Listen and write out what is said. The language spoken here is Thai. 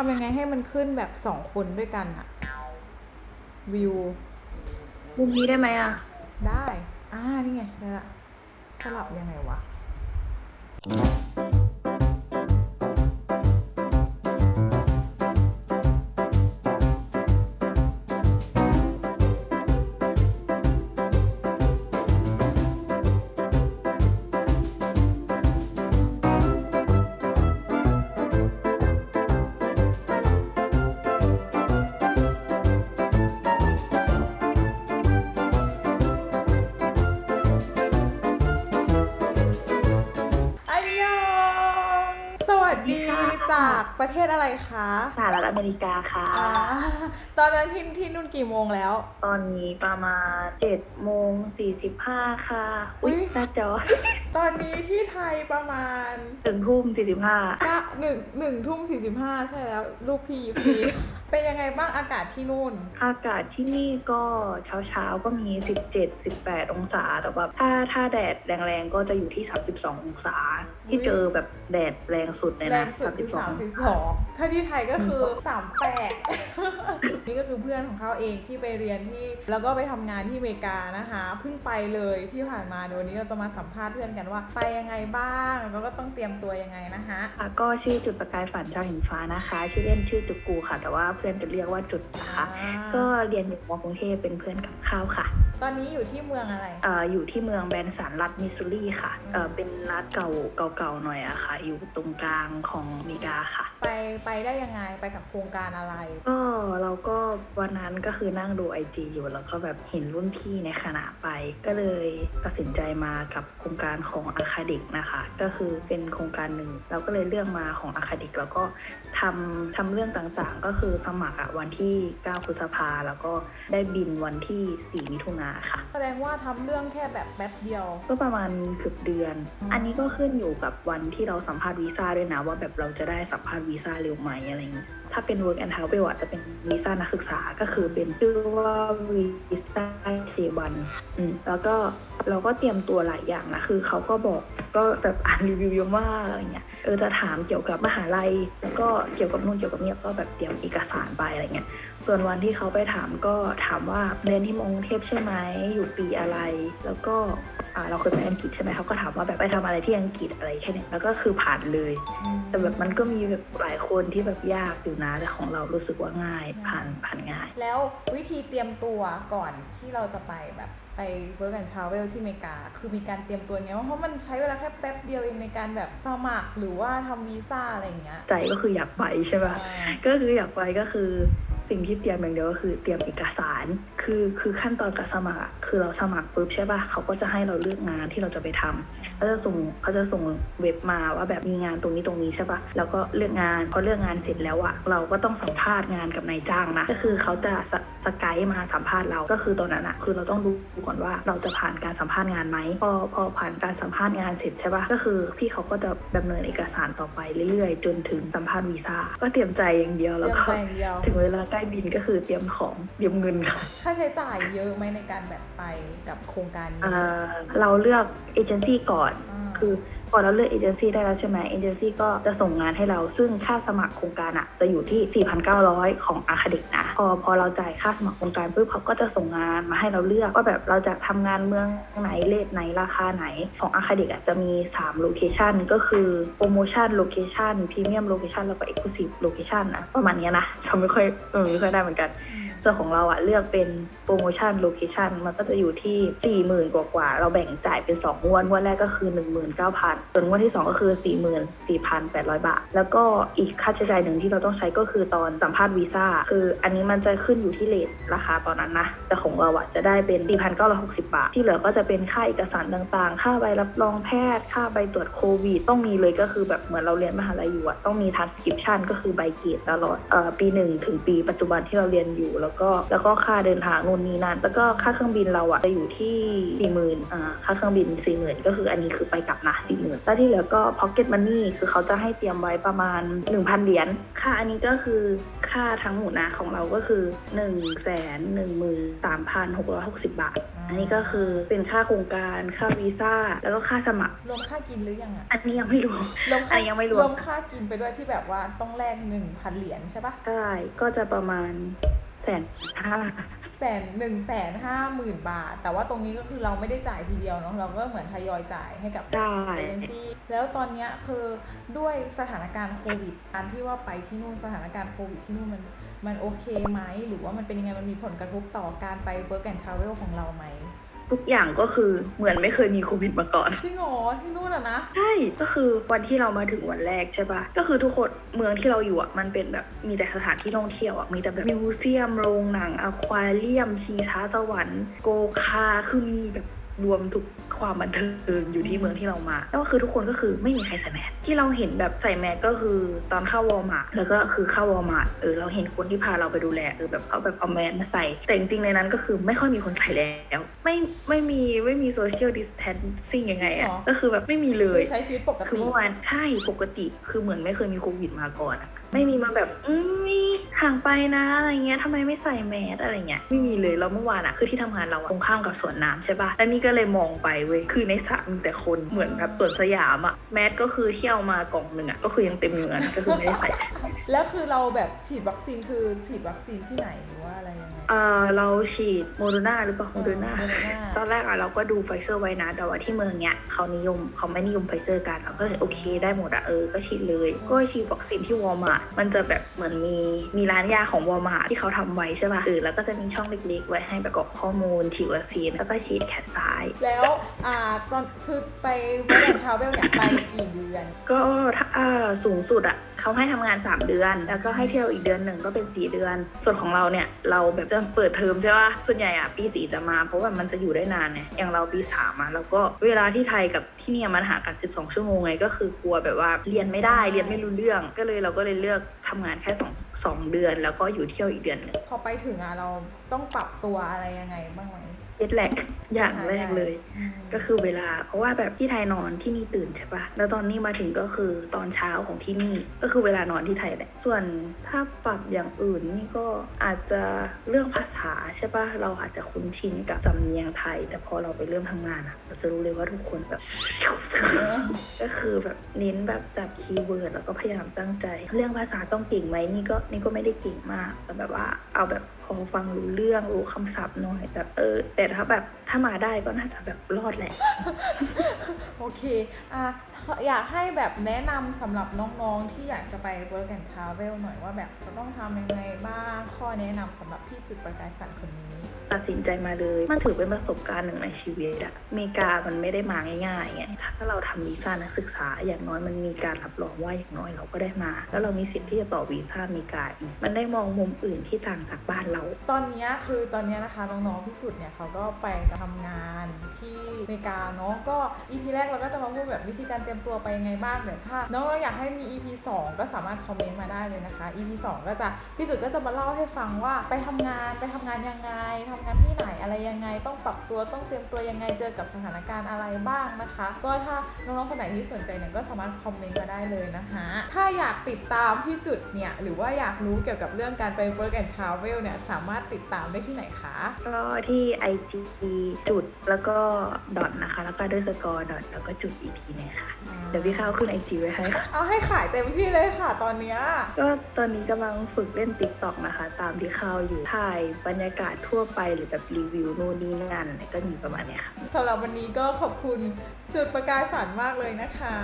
ทำยังไงให้มันขึ้นแบบสองคนด้วยกันอะวิว มุมนี้ได้ไหมอะ ได้ อ่า นี่ไงได้ละ สลับยังไงวะ จากประเทศอะไรคะสหรัฐอเมริกาค่ะ อ่าตอนนั้นที่ที่นู่นกี่โมงแล้ว ตอนนี้ประมาณ7โมง45ค่ะ อุ๊ยอุ๊ย หน้าจอตอนนี้ที่ไทยประมาณถึงทุ่ม45ก็หนึ่งหนึ่งทุ่มสี่สิบห้าใช่แล้ว ลูกพี่พี เป็นยังไงบ้างอากาศที่นู่น อากาศที่นี่ก็เช้าเช้าๆก็มี 17 18 องศาแต่ว่าถ้าถ้าแดดแรงๆก็จะอยู่ที่ 32 องศา ที่เจอแบบแดดแรงสุดเลยแรนะงสุดคือ32สามสิบสองถ้าที่ไทยก็คือสามแปด นี่ก็คือเพื่อนของเขาเองที่ไปเรียนที่ แล้วก็ไปทำงานที่อเมริกานะคะเพิ่งไปเลยที่ผ่านมาเดี๋ยววันนี้เราจะมาสัมภาษณ์เพื่อนกันว่า ไปยังไงบ้างแล้วก็ต้องเตรียมตัวยังไงนะคะค่ะก็ชื่อจุดประกายฝันจากหินฟ้านะคะ ชื่อเล่นชื่อจุกกูค่ะ แต่ว่าเพื่อนจะเรียกว่าจุดนะคะก็เรียนอยู่มกรุงเทพเป็นเพื่อนกับข้าวค่ะ ตอนนี้อยู่ที่เมืองอะไรเอ่ออยู่ที่เมืองแบนสันรัฐมิสซูรีค่ะเอ่อเป็นรัฐเก่าเก่าๆหน่อยอะค่ะ อยู่ตรงกลางของอเมริกาค่ะ ไปไปได้ยังไงไปกับโครงการอะไร ก็เราก็วันนั้นก็คือนั่งดูไอจีอยู่แล้วก็แบบเห็นรุ่นพี่ในคณะไป ก็เลยตัดสินใจมากับโครงการของอาคาดิกนะคะ ก็คือเป็นโครงการหนึ่งเราก็เลยเลือกมาของอาคาดิกแล้วก็ทำทำเรื่องต่างๆ ก็คือสมัครอะวันที่ 9 พฤษภาแล้วก็ได้บินวันที่ 4 มิถุนาค่ะ แสดงว่าทำเรื่องแค่แบบแป๊บเดียว ก็ประมาณเกือบเดือนอืมอันนี้ก็ขึ้นอยู่กับวันที่เราสัมภาษณ์วีซ่าด้วยนะ ว่าแบบเราจะได้สัมภาษณ์วีซ่าเร็วไหมอะไรอย่างเงี้ยถ้าเป็น work and travel อะจะเป็นวีซ่านักศึกษาก็คือเป็นชื่อว่าวีซ่าเ one อืมแล้วก็เราก็เตรียมตัวหลายอย่างนะ คือเขาก็บอกก็แบบอ่านรีวิวเยอะมากอะไรเงี้ย เออจะถามเกี่ยวกับมหาลัย แล้วก็เกี่ยวกับนู่นเกี่ยวกับนี่ก็แบบเตรียมเอกสารไปอะไรเงี้ย ส่วนวันที่เขาไปถามก็ถามว่าเรียนที่มอกรุงเทพใช่ไหมอยู่ปีอะไร แล้วก็อ่าเราเคยไปอังกฤษใช่ไหมเขาก็ถามว่าแบบไปทำอะไรที่อังกฤษอะไรแค่เนี้ยแล้วก็คือผ่านเลย แต่แบบมันก็มีแบบหลายคนที่แบบยากอยู่นะแต่ของเรารู้สึกว่าง่ายผ่านผ่านง่าย แล้ววิธีเตรียมตัวก่อนที่เราจะไปแบบ ไป work and travel ที่อเมริกา คือมีการเตรียมตัวไงว่าเพราะมันใช้เวลาแค่แป๊บเดียวเองในการแบบสมัครหรือว่าทำวีซ่าอะไรอย่างเงี้ย ใจก็คืออยากไปใช่ปะอ่าก็คืออยากไปก็คือ สิ่งที่เตรียมอย่างเดียวก็คือเตรียมเอกสาร คือคือขั้นตอนการสมัครอะคือเราสมัครปุ๊บใช่ปะเขาก็จะให้เราเลือกงานที่เราจะไปทำเขาจะส่งเขาจะส่งเว็บมาว่าแบบมีงานตรงนี้ตรงนี้ใช่ปะแล้วก็เลือกงานพอเลือกงานเสร็จแล้วอะเราก็ต้องสัมภาษณ์งานกับนายจ้างนะก็คือเขาจะสสกายมาสัมภาษณ์เราก็คือตอนนั้นอะคือเราต้องดูก่อนว่าเราจะผ่านการสัมภาษณ์งานไหมพอพอผ่านการสัมภาษณ์งานเสร็จใช่ปะก็คือพี่เขาก็จะดำเนินเอกสารต่อไปเรื่อยๆ จนถึงสัมภาษณ์วีซ่าก็เตรียมใจอย่างเดียวเตแล้รีวยมก็ใจอย่างเดียวถึงเวลาใกล้บินก็คือเตรียมของเตรียมเงินค่ะ ค่าใช้จ่ายเยอะไหมในการแบบไปกับโครงการนี้อ่าเราเลือกเอเจนซี่ก่อนาคือพ อเราเลือกเอเจนซี่ได้แล้วใช่ไหมเอเจนซี่ก็จะส่งงานให้เราซึ่งค่าสมัครโครงการอะจะอยู่ที่ 4,900 ของอาคาเดกนะพอพอเราจ่ายค่าสมัครโครงการปุ๊บเขาก็จะส่งงานมาให้เราเลือกว่าแบบเราจะทำงานเมืองไหนเลทไหนราคาไหนของอาคาเดกอะจะมี3โลเคชันก็คือโปรโมชั่นโลเคชันพรีเมียมโลเคชันแล้วก็เอ็กซ์คลูซีฟโลเคชันนะประมาณนี้นะจำไม่ค่อยไม่ค่อยได้เหมือนกัน ส่วนของเราอะเลือกเป็นโปรโมชั่นโลเคชันมันก็จะอยู่ที่ 40,000 กว่ากว่าๆเราแบ่งจ่ายเป็น 2 งวดงวดแรกก็คือ 19,000 ส่วนงวดที่ 2 ก็คือ 44,800 บาท แล้วก็อีกค่าใช้จ่ายหนึ่งที่เราต้องใช้ก็คือตอนสัมภาษณ์วีซ่าคืออันนี้มันจะขึ้นอยู่ที่เลทราคาตอนนั้นนะแต่ของเราอะจะได้เป็น 4,960 บาท ที่เหลือก็จะเป็นค่าเอกสารต่างๆ ค่าใบรับรองแพทย์ ค่าใบตรวจโควิดต้องมีเลยก็คือแบบเหมือนเราเรียนมหาลัยอยู่อะต้องมี transcription ก็คือใบเกรดตลอดเอ่อปีหนึ่งถึงปีปัจจุบันที่เราเรียนอยู่แล้วก็ก็แล้วก็ค่าเดินทางนู่นนี่นั่นแล้วก็ค่าเครื่องบินเราอะจะอยู่ที่สี่หมื่นอ่าค่าเครื่องบินสี่หมื่นก็คืออันนี้คือไปกลับนะสี่หมื่นแล้วที่เหลือก็ pocket money คือเขาจะให้เตรียมไว้ประมาณ 1,000เหรียญค่าอันนี้ก็คือค่าทั้งหมดนะของเราก็คือ1นึ่งแสนหนึ่งหมื่นสามพันหกร้อยหกสิบบาท อันนี้ก็คือเป็นค่าโครงการค่าวีซ่าแล้วก็ค่าสมัคร รวมค่ากินหรือยังอะอันนี้ยังไม่รู้รวมอัค่านนี้ยังไม่รวมรวมค่ากินไปด้วยที่แบบว่าต้องแลกหนึ่งพันเหรียญใช่ปะ ใช่ก็จะประมาณ แสนห้าแสนหนึ่งแสนห้าหมื่นบาท แต่ว่าตรงนี้ก็คือเราไม่ได้จ่ายทีเดียวเนาะเราก็เหมือนทยอยจ่ายให้กับได้เอเจนซี่แล้วตอนเนี้ยคือด้วยสถานการณ์โควิดการที่ว่าไปที่นู่นสถานการณ์โควิดที่นู่นมันมันโอเคไหมหรือว่ามันเป็นยังไงมันมีผลกระทบต่อการไป work and travel ของเราไหม ทุกอย่างก็คือเหมือนไม่เคยมีโควิดมาก่อน จริงเหรอที่นู่นอะนะ ใช่ ก็คือวันที่เรามาถึงวันแรกใช่ปะก็คือทุกคนเมืองที่เราอยู่อะมันเป็นแบบมีแต่สถานที่ท่องเที่ยวอะมีแต่แบบมิวเซียมโรงหนังอควาเรียมชิงช้าสวรรค์โกคาคือมีแบบรวมทุก ความบันเทิงอยู่ที่เมืองที่เรามาแล้วก็คือทุกคนก็คือไม่มีใครใส่แมสที่เราเห็นแบบใส่แมสก็คือตอนเข้าวอลมาร์ทแล้วก็คือเข้าวอลมาร์ทเออเราเห็นคนที่พาเราไปดูแลเออแบบเอาแบบเอาแมสมาใส่ แต่จริงๆในนั้นก็คือไม่ค่อยมีคนใส่แล้วไม่ไม่มีไม่มีโซเชียลดิสแทนซิ่งยังไงอะก็คือแบบไม่มีเลคืยอใช้ชีวิตปกคือติเมื่อวานใช่ปกติคือเหมือนไม่เคยมีโควิดมาก่อนอะ ไม่มีมาแบบอืมมีห่างไปนะอะไรเงี้ยทำไมไม่ใส่แมสอะไรเงี้ยไม่มีเลยแล้วเมื่อวานอะคือที่ทำงานเราอะตรงข้ามกับสวนน้ำใช่ปะแล้วนี่ก็เลยมองไปเว้ยคือในสระมีแต่คนเหมือนแบบสวนสยามอะแมสก็คือที่เอามากล่องหนึ่งอะก็คือยังเต็มอยู่นั้นก็คือไม่ได้ใส่แล้วคือเราแบบฉีดวัคซีนคือฉีดวัคซีนที่ไหนหรือว่าอะไรยังไงเออเราฉีดโมเดอร์นาหรือเปล่าโมเดอร์นาโมเดอร์นาตอนแรกอะเราก็ดูไฟเซอร์ไว้นะแต่ว่าที่เมืองเนี้ยเขานิยมเขาไม่นิยมไฟเซอร์กันเราก็เลยโอเคได้หมดอะเออก็ฉีดเลย ก็ฉีดวัคซีนที่วอลมาร์ทมันจะแบบเหมือนมีมีร้านยาของวอลมาร์ทที่เขาทำไว้ใช่ป่ะเออแล้วก็จะมีช่องเล็กๆ ไว้ให้ประกอบข้อมูลฉีดวัคซีนแล้วก็ฉีดแขนซ้าย แล้วอ่าตอนคือไป work and travel เนี่ยไปกี่เดือน ก็ถ้าอ่าสูงสุดอะ เขาให้ทำงาน 3 เดือน แล้วก็ให้เที่ยวอีกเดือนหนึ่งก็เป็น 4 เดือน ส่วนของเราเนี่ยเราแบบจะเปิดเทอมใช่ป่ะส่วนใหญ่อะปีสี่จะมา เพราะว่ามันจะอยู่ได้นานเนี่ยอย่างเราปีสามอะแล้วก็เวลาที่ไทยกับที่เนี่ยมันหากัน 12 ชั่วโมงไงก็คือกลัวแบบว่าเรียนไม่ได้เรียนไม่รู้เรื่องก็เลยเราก็เลยเลือกทำงานแค่สองสองเดือน แล้วก็อยู่เที่ยวอีกเดือนหนึ่งพอไปถึงอะเราต้องปรับตัวอะไรยังไงบ้างไหมเจ็ดแลก อย่างแรกเลยอืมก็คือเวลา เพราะว่าแบบที่ไทยนอนที่นี่ตื่นใช่ปะแล้วตอนนี้มาถึงก็คือตอนเช้าของที่นี่ ก็คือเวลานอนที่ไทยแหละ ส่วนถ้าปรับอย่างอื่นนี่ก็อาจจะเรื่องภาษาใช่ปะเราอาจจะคุ้นชินกับสำเนียงไทย แต่พอเราไปเริ่มทำงานอะเราจะรู้เลยว่าทุกคนแบบ ก็คือแบบเน้นแบบจับคีย์เวิร์ดแล้วก็พยายามตั้งใจ เรื่องภาษาต้องเก่งไหมนี่ก็นี่ก็ไม่ได้เก่งมากแต่แบบว่าเอาแบบพอฟังรู้เรื่องรู้คำศัพท์หน่อยแบบเออแต่ถ้าแบบ ถ้ามาได้ก็น่าจะแบบรอดแหละ โอเคอะอยากให้แบบแนะนำสำหรับน้องๆที่อยากจะไป work and travel หน่อยว่าแบบจะต้องทำยังไงบ้าง ข้อแนะนำสำหรับพี่จุดประกายฝันคนนี้ ตัดสินใจมาเลย มันถือเป็นประสบการณ์หนึ่งในชีวิตอะอเมริกามันไม่ได้มาง่ายๆไงถ้าเราทำวีซ่านักศึกษา อย่างน้อยมันมีการรับรองว่าอย่างน้อยเราก็ได้มา แล้วเรามีสิทธิ์ที่จะต่อวีซ่าอเมริกาอีกมันได้มองมุมอื่นที่ต่างจากบ้านเรา ตอนเนี้ยคือตอนเนี้ยนะคะน้องๆพี่จุดเนี่ยเขาก็ไปทำงานที่อเมริกาเนาะก็ EP แรกเราก็จะมาพูดแบบวิธีการเตรียมตัวไปยังไงบ้างเดี๋ยวถ้าน้องๆอยากให้มี EP 2 ก็สามารถคอมเมนต์มาได้เลยนะคะ EP 2 ก็จะพี่จุดก็จะมาเล่าให้ฟังว่าไปทำงานไปทำงานยังไงทำงานที่ไหนอะไรยังไง ต้องปรับตัวต้องเตรียมตัวยังไงเจอกับสถานการณ์อะไรบ้างนะคะ ก็ถ้าน้องๆคนไหนที่สนใจเนี่ยก็สามารถคอมเมนต์มาได้เลยนะคะถ้าอยากติดตามพี่จุดเนี่ยหรือว่าอยากรู้เกี่ยวกับเรื่องการไป work and travel เนี่ยสามารถติดตามได้ที่ไหนคะก็ที่ IG จุดแล้วก็ดอทนะคะ แล้วก็ด้วยสกอร์ดอทแล้วก็จุดอีกทีเนี่ยค่ะ เดี๋ยวพี่ข้าวขึ้น IG ไว้ให้ค่ะ เอาให้ขายเต็มที่เลยค่ะตอนเนี้ย ก็ตอนนี้กำลังฝึกเล่นติ๊กต็อกนะคะ ตามที่ข้าวอยู่ถ่ายบรรยากาศทั่วไปหรือแบบรีวิวนู่นนี่นั่นก็มีประมาณเนี้ยค่ะ สำหรับวันนี้ก็ขอบคุณจุดประกายฝันมากเลยนะคะ